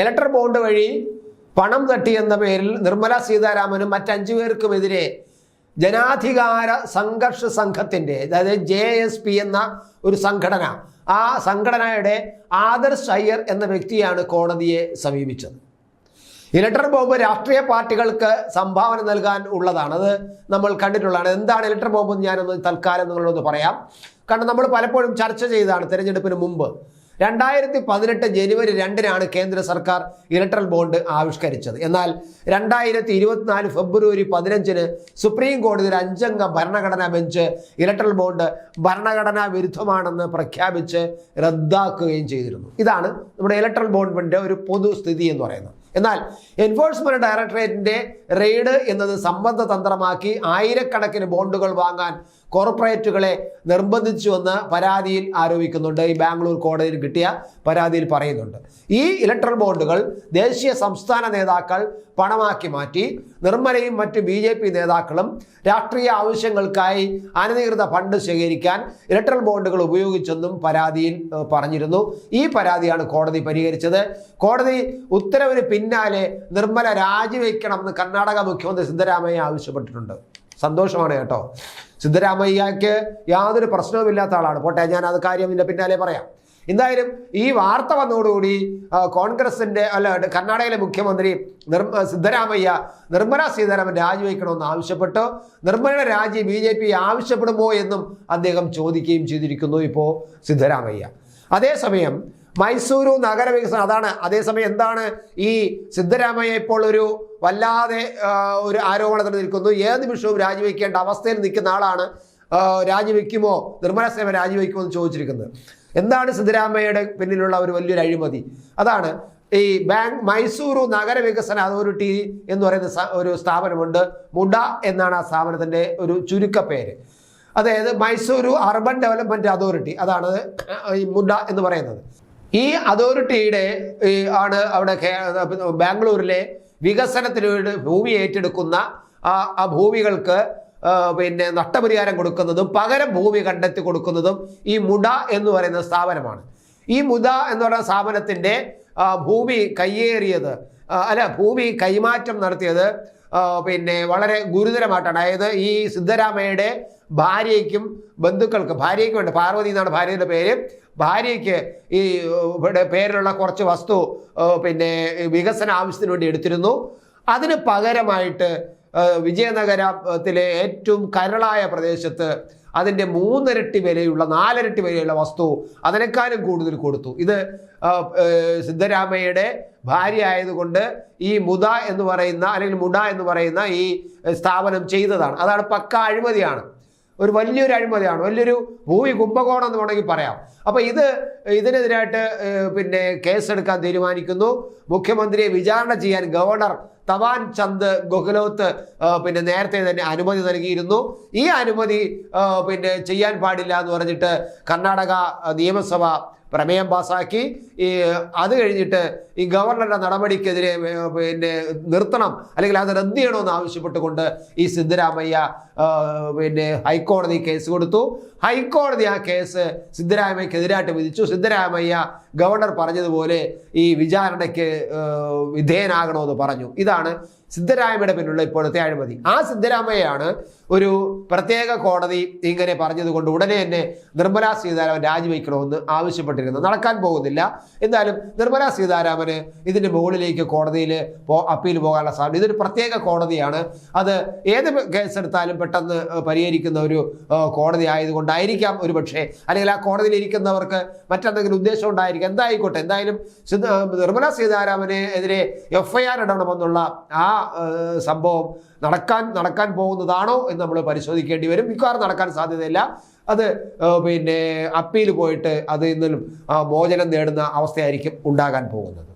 Electoral bond വഴി പണം തട്ടി എന്ന പേരിൽ നിർമ്മല സീതാരാമനും മറ്റഞ്ചു പേർക്കുമെതിരെ ജനാധികാര സംഘർഷ സംഘത്തിന്റെ അതായത് ജെ എസ് പി എന്ന ഒരു സംഘടന ആ സംഘടനയുടെ ആദർശ് അയ്യർ എന്ന വ്യക്തിയാണ് കോടതിയെ സമീപിച്ചത്. ഇലക്ട്രൽ ബോംബ് രാഷ്ട്രീയ പാർട്ടികൾക്ക് സംഭാവന നൽകാൻ ഉള്ളതാണ്. അത് നമ്മൾ കണ്ടിട്ടുള്ളതാണ്. എന്താണ് ഇലക്ട്രൽ ബോംബ് എന്ന് ഞാനൊന്ന് തൽക്കാലം നിങ്ങളൊന്ന് പറയാം. കാരണം നമ്മൾ പലപ്പോഴും ചർച്ച ചെയ്തതാണ് തിരഞ്ഞെടുപ്പിന് മുമ്പ്. രണ്ടായിരത്തി പതിനെട്ട് ജനുവരി രണ്ടിനാണ് കേന്ദ്ര സർക്കാർ ഇലക്ട്രൽ ബോണ്ട് ആവിഷ്കരിച്ചത്. എന്നാൽ രണ്ടായിരത്തി ഇരുപത്തിനാല് ഫെബ്രുവരി പതിനഞ്ചിന് സുപ്രീം കോടതി ഒരു അഞ്ചംഗ ഭരണഘടനാ ബെഞ്ച് ഇലക്ട്രൽ ബോണ്ട് ഭരണഘടനാ വിരുദ്ധമാണെന്ന് പ്രഖ്യാപിച്ച് റദ്ദാക്കുകയും ചെയ്തിരുന്നു. ഇതാണ് നമ്മുടെ ഇലക്ട്രൽ ബോണ്ടിന്റെ ഒരു പൊതുസ്ഥിതി എന്ന് പറയുന്നത്. എന്നാൽ എൻഫോഴ്സ്മെന്റ് ഡയറക്ടറേറ്റിന്റെ റെയ്ഡ് എന്നത് സംബന്ധ തന്ത്രമാക്കി ആയിരക്കണക്കിന് ബോണ്ടുകൾ വാങ്ങാൻ കോർപ്പറേറ്റുകളെ നിർബന്ധിച്ചുവെന്ന് പരാതിയിൽ ആരോപിക്കുന്നുണ്ട്. ഈ ബാംഗ്ലൂർ കോടതിയിൽ കിട്ടിയ പരാതിയിൽ പറയുന്നുണ്ട്. ഈ ഇലക്ട്രൽ ബോണ്ടുകൾ ദേശീയ സംസ്ഥാന നേതാക്കൾ പണമാക്കി മാറ്റി നിർമ്മലയും മറ്റ് ബി ജെ പി നേതാക്കളും രാഷ്ട്രീയ ആവശ്യങ്ങൾക്കായി അനധികൃത ഫണ്ട് ശേഖരിക്കാൻ ഇലക്ട്രൽ ബോണ്ടുകൾ ഉപയോഗിച്ചെന്നും പരാതിയിൽ പറഞ്ഞിരുന്നു. ഈ പരാതിയാണ് കോടതി പരിഹരിച്ചത്. കോടതി ഉത്തരവിന് പിന്നാലെ നിർമ്മല രാജിവെക്കണമെന്ന് കർണാടക മുഖ്യമന്ത്രി സിദ്ധരാമയ്യ ആവശ്യപ്പെട്ടിട്ടുണ്ട്. സന്തോഷമാണ് കേട്ടോ. സിദ്ധരാമയ്യക്ക് യാതൊരു പ്രശ്നവുമില്ലാത്ത ആളാണ്. പോട്ടെ ഞാൻ അത് കാര്യം ഇതിന്റെ പിന്നാലെ പറയാം. എന്തായാലും ഈ വാർത്ത വന്നതോടുകൂടി കോൺഗ്രസിന്റെ അല്ല കർണാടകയിലെ മുഖ്യമന്ത്രി നിർമ്മ സിദ്ധരാമയ്യ നിർമ്മല സീതാരാമൻ രാജിവെക്കണമെന്ന് ആവശ്യപ്പെട്ടു. നിർമ്മലയുടെ രാജി ബി ജെ പി ആവശ്യപ്പെടുമോ എന്നും അദ്ദേഹം ചോദിക്കുകയും ചെയ്തിരിക്കുന്നു ഇപ്പോൾ സിദ്ധരാമയ്യ. അതേസമയം മൈസൂരു നഗരവികസനം അതാണ്. അതേസമയം എന്താണ് ഈ സിദ്ധരാമയ്യ ഇപ്പോൾ ഒരു വല്ലാതെ ഒരു ആരോപണത്തിൽ നിൽക്കുന്നു. ഏത് നിമിഷവും രാജിവെക്കേണ്ട അവസ്ഥയിൽ നിൽക്കുന്ന ആളാണ് രാജിവെക്കുമോ നിർമ്മല സേവ രാജിവെക്കുമോ എന്ന് ചോദിച്ചിരിക്കുന്നത്. എന്താണ് സിദ്ധരാമയ്യയുടെ പിന്നിലുള്ള ഒരു വലിയൊരു അഴിമതി? അതാണ് ഈ ബാങ്ക് മൈസൂരു നഗരവികസന അതോറിറ്റി എന്ന് പറയുന്ന ഒരു സ്ഥാപനമുണ്ട്. മുഡ എന്നാണ് ആ സ്ഥാപനത്തിന്റെ ഒരു ചുരുക്കപ്പേര്. അതായത് മൈസൂരു അർബൻ ഡെവലപ്മെന്റ് അതോറിറ്റി അതാണ് ഈ മുഡ എന്ന് പറയുന്നത്. ഈ അതോറിറ്റിയുടെ ആണ് അവിടെ ബാംഗ്ലൂരിലെ വികസനത്തിന് വേണ്ടി ഭൂമി ഏറ്റെടുക്കുന്ന ആ ഭൂമികൾക്ക് പിന്നെ നഷ്ടപരിഹാരം കൊടുക്കുന്നതും പകരം ഭൂമി കണ്ടെത്തി കൊടുക്കുന്നതും ഈ മുട എന്ന് പറയുന്ന സ്ഥാപനമാണ്. ഈ മുട എന്ന് പറയുന്ന സ്ഥാപനത്തിന്റെ ഭൂമി കയ്യേറിയത് അല്ല ഭൂമി കൈമാറ്റം നടത്തിയത് പിന്നെ വളരെ ഗുരുതരമായിട്ടാണ്. അതായത് ഈ സിദ്ധരാമയ്യയുടെ ഭാര്യയ്ക്കും ബന്ധുക്കൾക്ക് ഭാര്യയ്ക്ക് ഉണ്ട്. പാർവതി എന്നാണ് ഭാര്യയുടെ പേര്. ഭാര്യയ്ക്ക് ഈ പേരിലുള്ള കുറച്ച് വസ്തു പിന്നെ വികസന ആവശ്യത്തിന് വേണ്ടി എടുത്തിരുന്നു. അതിന് പകരമായിട്ട് വിജയനഗരത്തിലെ ഏറ്റവും കരളായ പ്രദേശത്ത് അതിന്റെ മൂന്നിരട്ടി വിലയുള്ള നാലിരട്ടി വിലയുള്ള വസ്തു അതിനേക്കാളും കൂടുതൽ കൊടുത്തു. ഇത് സിദ്ധരാമയ്യയുടെ ഭാര്യ ആയതുകൊണ്ട് ഈ മുദ എന്ന് പറയുന്ന അല്ലെങ്കിൽ മുട എന്ന് പറയുന്ന ഈ സ്ഥാപനം ചെയ്തതാണ്. അതാണ് പക്ക അഴിമതിയാണ്. ഒരു വലിയൊരു അഴിമതിയാണ് വലിയൊരു ഭൂമി കുംഭകോണം എന്ന് വേണമെങ്കിൽ പറയാം. അപ്പോൾ ഇത് ഇതിനെതിരായിട്ട് പിന്നെ കേസെടുക്കാൻ തീരുമാനിക്കുന്നു. മുഖ്യമന്ത്രിയെ വിചാരണ ചെയ്യാൻ ഗവർണർ തവാൻ ചന്ദ് ഗെഹ്ലോത്ത് പിന്നെ നേരത്തെ തന്നെ അനുമതി നൽകിയിരുന്നു. ഈ അനുമതി പിന്നെ ചെയ്യാൻ പാടില്ല എന്ന് പറഞ്ഞിട്ട് കർണാടക നിയമസഭ പ്രമേയം പാസാക്കി. ഈ അത് കഴിഞ്ഞിട്ട് ഈ ഗവർണറുടെ നടപടിക്കെതിരെ പിന്നെ നിർത്തണം. അല്ലെങ്കിൽ അത് റദ്ദ് ചെയ്യണമെന്ന് ആവശ്യപ്പെട്ടുകൊണ്ട് ഈ സിദ്ധരാമയ്യ പിന്നെ ഹൈക്കോടതി കേസ് കൊടുത്തു. ഹൈക്കോടതി ആ കേസ് സിദ്ധരാമയ്യക്കെതിരായിട്ട് വിധിച്ചു. സിദ്ധരാമയ്യ ഗവർണർ പറഞ്ഞതുപോലെ ഈ വിചാരണയ്ക്ക് വിധേയനാകണമെന്ന് പറഞ്ഞു. ഇതാണ് സിദ്ധരാമയ്യയുടെ പിന്നിലുള്ള ഇപ്പോഴത്തെ അഴിമതി. ആ സിദ്ധരാമയ്യാണ് ഒരു പ്രത്യേക കോടതി ഇങ്ങനെ പറഞ്ഞതുകൊണ്ട് ഉടനെ തന്നെ നിർമ്മലാ സീതാരാമൻ രാജിവെക്കണമെന്ന് ആവശ്യപ്പെട്ടിരുന്നു. നടക്കാൻ പോകുന്നില്ല. എന്നാലും നിർമ്മലാ സീതാരാമന് ഇതിന്റെ മുകളിലേക്ക് കോടതിയിൽ അപ്പീൽ പോകാനുള്ള സാധ്യത ഇതൊരു പ്രത്യേക കോടതിയാണ്. അത് ഏത് കേസെടുത്താലും പെട്ടെന്ന് പരിഹരിക്കുന്ന ഒരു കോടതി ആയതുകൊണ്ടായിരിക്കാം ഒരു പക്ഷേ അല്ലെങ്കിൽ ആ കോടതിയിൽ ഇരിക്കുന്നവർക്ക് മറ്റെന്തെങ്കിലും ഉദ്ദേശം ഉണ്ടായിരിക്കും. എന്തായിക്കോട്ടെ. എന്തായാലും നിർമ്മല നിർമ്മലാ സീതാരാമന് എതിരെ എഫ് ഐ ആർ ഇടണമെന്നുള്ള ആ സംഭവം നടക്കാൻ നടക്കാൻ പോകുന്നതാണോ എന്ന് നമ്മൾ പരിശോധിക്കേണ്ടി വരും. മിക്കവാറും നടക്കാൻ സാധ്യതയില്ല. അത് പിന്നെ അപ്പീൽ പോയിട്ട് അതിൽ നിന്നും മോചനം നേടുന്ന അവസ്ഥയായിരിക്കും ഉണ്ടാകാൻ പോകുന്നത്.